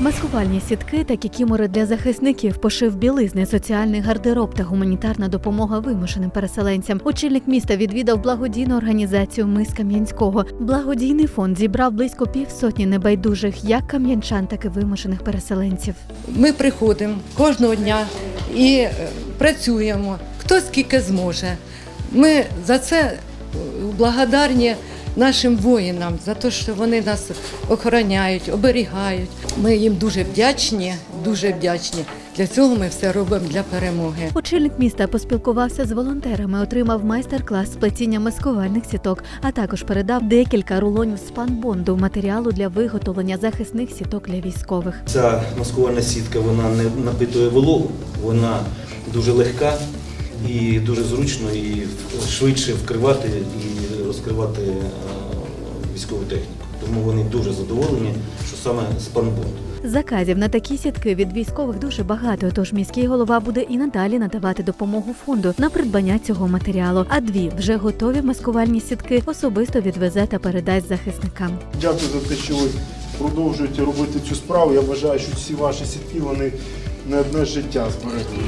Маскувальні сітки та кікімори для захисників, пошив білизни, соціальний гардероб та гуманітарна допомога вимушеним переселенцям. Очільник міста відвідав благодійну організацію Ми з Кам'янського. Благодійний фонд зібрав близько півсотні небайдужих як кам'янчан, так і вимушених переселенців. Ми приходимо кожного дня і е, працюємо, хто скільки зможе. Ми за це е, благодарні нашим воїнам, за те, що вони нас охороняють, оберігають. Ми їм дуже вдячні, дуже вдячні. Для цього ми все робимо для перемоги. Очільник міста поспілкувався з волонтерами, отримав майстер-клас з плетіння маскувальних сіток, а також передав декілька рулонів спанбонду матеріалу для виготовлення захисних сіток для військових. Ця маскувальна сітка вона не напитує вологу, вона дуже легка і дуже зручно і швидше вкривати і розкривати е, військову техніку. Тому вони дуже задоволені, що саме спанбонд. Заказів на такі сітки від військових дуже багато. Тож міський голова буде і надалі надавати допомогу фонду на придбання цього матеріалу. А дві вже готові маскувальні сітки особисто відвезе та передасть захисникам. Дякую за те, що ви продовжуєте робити цю справу. Я вважаю, що всі ваші сітки вони не одне життя зберегли.